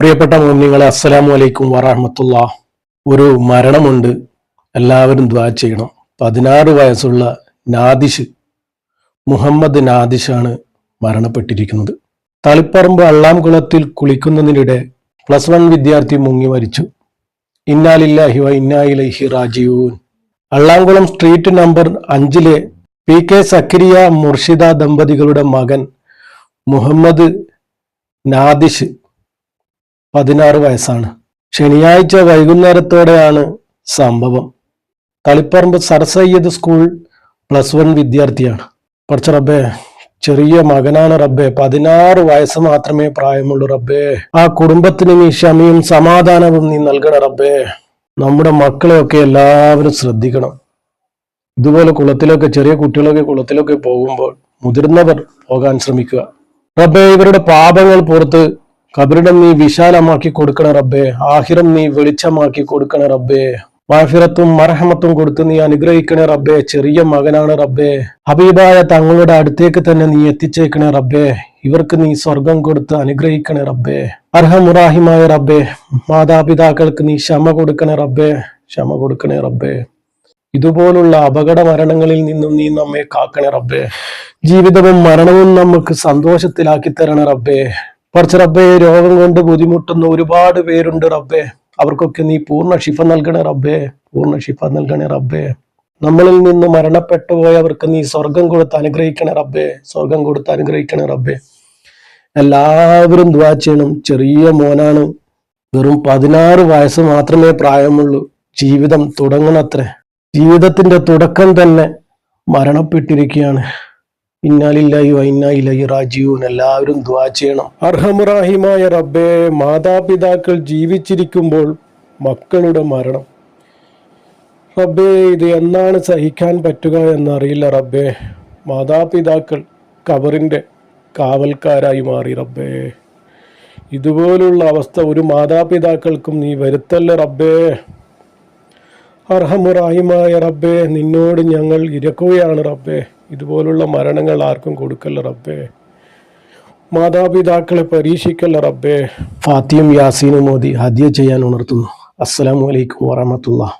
പ്രിയപ്പെട്ട മോമിനിങ്ങളെ അസ്സലാമു അലൈക്കും വറഹമത്തുള്ള. ഒരു മരണമുണ്ട്. എല്ലാവരും ദ്വാ ചെയ്യണം. പതിനാറ് വയസ്സുള്ള നാദിഷ് മുഹമ്മദ് നാദിഷാണ് മരണപ്പെട്ടിരിക്കുന്നത്. തളിപ്പറമ്പ് അള്ളാംകുളത്തിൽ കുളിക്കുന്നതിനിടെ പ്ലസ് വൺ വിദ്യാർത്ഥി മുങ്ങി മരിച്ചു. ഇന്നാലില്ലാഹി വ ഇന്നായിലൈഹി റാജിയൂൻ അള്ളാംകുളം സ്ട്രീറ്റ് നമ്പർ അഞ്ചിലെ പി കെ സക്കരിയ മുർഷിദ ദമ്പതികളുടെ മകൻ മുഹമ്മദ് നാദിഷ് പതിനാറ് വയസ്സാണ്. ശനിയാഴ്ച വൈകുന്നേരത്തോടെയാണ് സംഭവം. Taliparamba sir Syed school plus one വിദ്യാർത്ഥിയാണ്. കുറച്ച് റബ്ബേ ചെറിയ മകനാണ് റബ്ബേ. പതിനാറ് വയസ്സ് മാത്രമേ പ്രായമുള്ളൂ റബ്ബേ. ആ കുടുംബത്തിന് നീ ക്ഷമയും സമാധാനവും നീ നൽകണം റബ്ബേ. നമ്മുടെ മക്കളെയൊക്കെ എല്ലാവരും ശ്രദ്ധിക്കണം. ഇതുപോലെ കുളത്തിലൊക്കെ ചെറിയ കുട്ടികളൊക്കെ കുളത്തിലൊക്കെ പോകുമ്പോൾ മുതിർന്നവർ പോകാൻ ശ്രമിക്കുക. റബ്ബേ ഇവരുടെ പാപങ്ങൾ പുറത്ത് കബറിടം നീ വിശാലമാക്കി കൊടുക്കണ റബ്ബേ. ആഹിറം നീ വെളിച്ചമാക്കി കൊടുക്കണ റബ്ബേ. വാഫിറത്തും മർഹമത്തും കൊടുത്ത് നീ അനുഗ്രഹിക്കണേ റബ്ബേ. ചെറിയ മകനാണ് റബ്ബേ. ഹബീബായ തങ്ങളുടെ അടുത്തേക്ക് തന്നെ നീ എത്തിച്ചേക്കണേ റബ്ബേ. ഇവർക്ക് നീ സ്വർഗം കൊടുത്ത് അനുഗ്രഹിക്കണേ റബ്ബേ. അർഹമുറാഹിമായ റബ്ബേ മാതാപിതാക്കൾക്ക് നീ ക്ഷമ കൊടുക്കണേ റബ്ബേ. ക്ഷമ കൊടുക്കണേ റബ്ബേ. ഇതുപോലുള്ള അപകട മരണങ്ങളിൽ നിന്നും നീ നമ്മെ കാക്കണേ റബ്ബേ. ജീവിതവും മരണവും നമുക്ക് സന്തോഷത്തിലാക്കി തരണേ റബ്ബേ. കുറച്ച് റബ്ബേ രോഗം കൊണ്ട് ബുദ്ധിമുട്ടുന്ന ഒരുപാട് പേരുണ്ട് റബ്ബേ. അവർക്കൊക്കെ നീ പൂർണ ഷിഫ നൽകണേ റബ്ബേ. പൂർണ ഷിഫ നൽകണേ റബ്ബേ. നമ്മളിൽ നിന്ന് മരണപ്പെട്ടു പോയവർക്ക് നീ സ്വർഗം കൊടുത്ത് അനുഗ്രഹിക്കണേ റബ്ബേ. സ്വർഗം കൊടുത്ത് അനുഗ്രഹിക്കണേ റബ്ബേ. എല്ലാവരും ദ്വാ ചെയ്യണം. ചെറിയ മോനാണ്. വെറും പതിനാറ് വയസ്സ് മാത്രമേ പ്രായമുള്ളൂ. ജീവിതം തുടങ്ങണത്രേ. ജീവിതത്തിന്റെ തുടക്കം തന്നെ മരണപ്പെട്ടിരിക്കുകയാണ്. ഇന്നാലില്ലായി വൈന്നായില്ലായി റാജീവൻ എല്ലാവരും ദ്വാ ചെയ്യണം. അർഹമുറാഹിമായ റബ്ബേ മാതാപിതാക്കൾ ജീവിച്ചിരിക്കുമ്പോൾ മക്കളുടെ മരണം. റബ്ബേ ഇത് എന്നാണ് സഹിക്കാൻ പറ്റുക എന്നറിയില്ല റബ്ബേ. മാതാപിതാക്കൾ കബറിന്റെ കാവൽക്കാരായി മാറി റബ്ബേ. ഇതുപോലുള്ള അവസ്ഥ ഒരു മാതാപിതാക്കൾക്കും നീ വരുത്തല്ല റബ്ബേ. അർഹമുറാഹിമായ റബ്ബേ നിന്നോട് ഞങ്ങൾ ഇരക്കുകയാണ് റബ്ബേ. ഇതുപോലുള്ള മരണങ്ങൾ ആർക്കും കൊടുക്കല്ല റബ്ബേ. മാതാപിതാക്കളെ പരീക്ഷിക്കല്ല റബ്ബേ. ഫാത്തിയും യാസീനും മോദി ഹദ്യ ചെയ്യാൻ ഉണർത്തുന്നു. അസ്സലാമു അലൈക്കും വറഹമത്തുള്ള